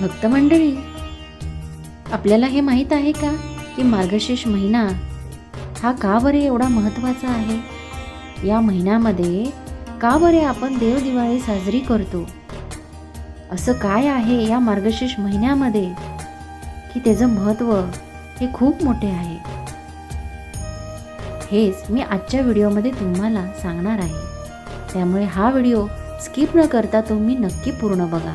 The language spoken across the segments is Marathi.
भक्त मंडळी आपल्याला हे माहीत आहे का की मार्गशीर्ष महिना हा का बरे एवढा महत्त्वाचा आहे? या महिन्यामध्ये का बरे आपण देव दिवाळी साजरी करतो? असं काय आहे या मार्गशीर्ष महिन्यामध्ये की त्याचं महत्त्व हे खूप मोठे आहे? हेच मी आजच्या व्हिडिओमध्ये तुम्हाला सांगणार आहे. त्यामुळे हा व्हिडिओ स्किप न करता तुम्ही नक्की पूर्ण बघा.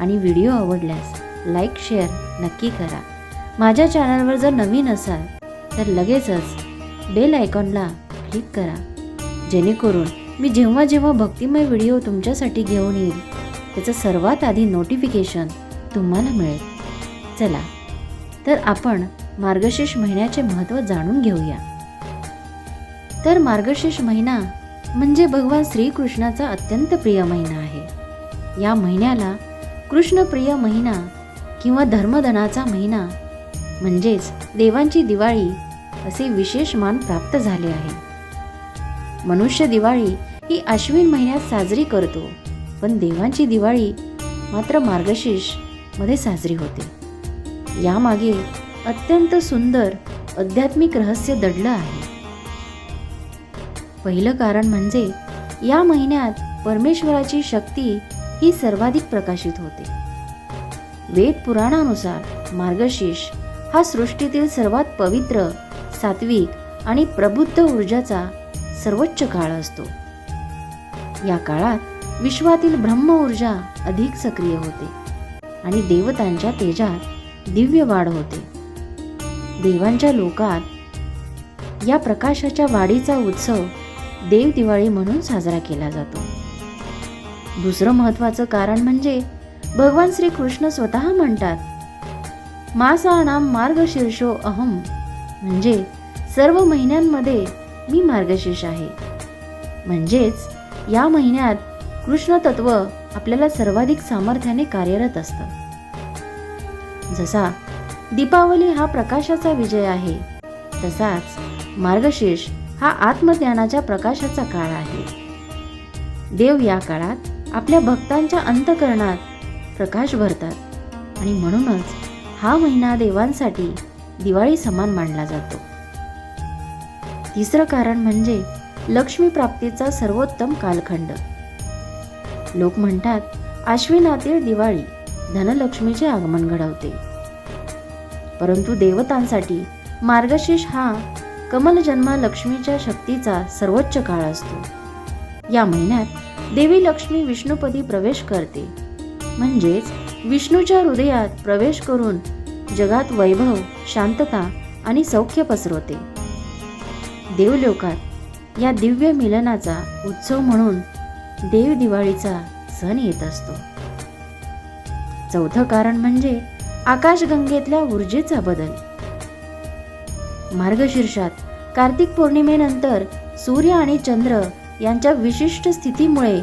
आणि व्हिडिओ आवडल्यास लाईक शेअर नक्की करा. माझ्या चॅनलवर जर नवीन असाल तर लगेचच बेल आयकॉनला क्लिक करा. जेणेकरून मी जेव्हा जेव्हा भक्तिमय व्हिडिओ तुमच्यासाठी घेऊन येईल त्याचं सर्वात आधी नोटिफिकेशन तुम्हाला मिळेल. चला तर आपण मार्गशीर्ष महिन्याचे महत्त्व जाणून घेऊया. तर मार्गशीर्ष महिना म्हणजे भगवान श्रीकृष्णाचा अत्यंत प्रिय महिना आहे. या महिन्याला कृष्णप्रिय महिना किंवा धर्मधनाचा महिना म्हणजेच देवांची दिवाळी असे विशेष मान प्राप्त झाले आहे. मनुष्य दिवाळी ही आश्विन महिन्यात साजरी करतो पण देवांची दिवाळी मात्र मार्गशीर्षमध्ये साजरी होते. यामागे अत्यंत सुंदर आध्यात्मिक रहस्य दडलं आहे. पहिलं कारण म्हणजे या महिन्यात परमेश्वराची शक्ती ही सर्वाधिक प्रकाशित होते. वेद पुराणानुसार मार्गशीर्ष हा सृष्टीतील सर्वात पवित्र सात्विक आणि प्रबुद्ध ऊर्जाचा सर्वोच्च काळ असतो. या काळात विश्वातील ब्रह्म ऊर्जा अधिक सक्रिय होते आणि देवतांच्या तेजात दिव्य वाढ होते. देवांच्या लोकात या प्रकाशाच्या वाढीचा उत्सव देव दिवाळी म्हणून साजरा केला जातो. दुसरं महत्वाचं कारण म्हणजे भगवान श्री कृष्ण स्वतः म्हणतात मासाणाम मार्गशीर्षो अहम म्हणजे सर्व महिन्यांमध्ये मी मार्गशीर्ष आहे. म्हणजेच या महिन्यात कृष्ण तत्व आपल्याला सर्वाधिक सामर्थ्याने कार्यरत असतं. जसा दीपावली हा प्रकाशाचा विजय आहे तसाच मार्गशीर्ष हा आत्मज्ञानाच्या प्रकाशाचा काळ आहे. देव या काळात आपल्या भक्तांच्या अंतकरणात प्रकाश भरतात. आणि म्हणूनच हा महिना देवांसाठी दिवाळी समान मानला जातो. तिसरं कारण म्हणजे लक्ष्मी प्राप्तीचा सर्वोत्तम कालखंड. लोक म्हणतात आश्विनातील दिवाळी धनलक्ष्मीचे आगमन घडवते. परंतु देवतांसाठी मार्गशीर्ष हा कमलजन्मा लक्ष्मीच्या शक्तीचा सर्वोच्च काळ असतो. या महिन्यात देवी लक्ष्मी विष्णुपदी प्रवेश करते. म्हणजेच विष्णूच्या हृदयात प्रवेश करून जगात वैभव शांतता आणि सौख्य पसरवते. देवलोकात या दिव्य मिलनाचा उत्सव म्हणून देव दिवाळीचा सण येत असतो. चौथं कारण म्हणजे आकाशगंगेतल्या ऊर्जेचा बदल. मार्गशीर्षात कार्तिक पौर्णिमेनंतर सूर्य आणि चंद्र यांच्या विशिष्ट स्थितीमुळे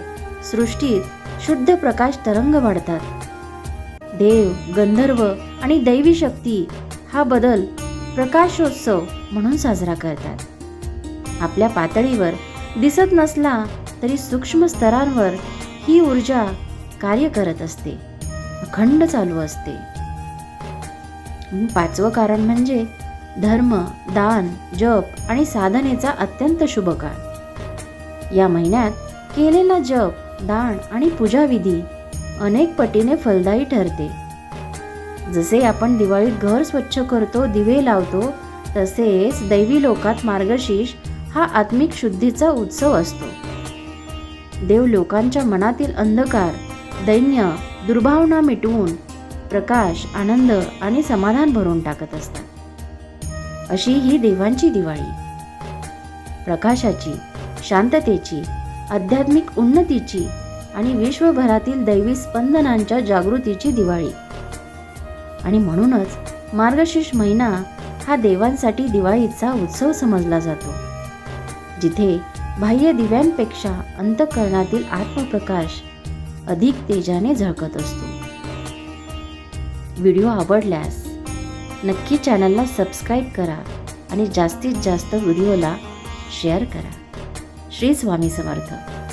सृष्टीत शुद्ध प्रकाश तरंग वाढतात. देव गंधर्व आणि दैवी शक्ती हा बदल प्रकाशोत्सव म्हणून साजरा करतात. आपल्या पातळीवर दिसत नसला तरी सूक्ष्म स्तरांवर ही ऊर्जा कार्य करत असते. अखंड चालू असते. पाचवं कारण म्हणजे धर्म दान जप आणि साधनेचा अत्यंत शुभ काळ. या महिन्यात केलेला जप दान आणि पूजाविधी अनेक पटीने फलदायी ठरते. जसे आपण दिवाळीत घर स्वच्छ करतो दिवे लावतो तसेच दैवी लोकात मार्गशीर्ष हा आत्मिक शुद्धीचा उत्सव असतो. देव लोकांच्या मनातील अंधकार दैन्य दुर्भावना मिटवून प्रकाश आनंद आणि समाधान भरून टाकत असतात. अशी ही देवांची दिवाळी. प्रकाशाची शांततेची आध्यात्मिक उन्नतीची आणि विश्वभरातील दैवी स्पंदनांच्या जागृतीची दिवाळी. आणि म्हणूनच मार्गशीर्ष महिना हा देवांसाठी दिवाळीचा उत्सव समजला जातो. जिथे बाह्य दिव्यांपेक्षा अंतःकरणातील आत्मप्रकाश अधिक तेजाने झळकत असतो. व्हिडिओ आवडल्यास नक्की चॅनलला सबस्क्राईब करा आणि जास्तीत जास्त व्हिडिओला शेअर करा. श्री स्वामी समर्थ.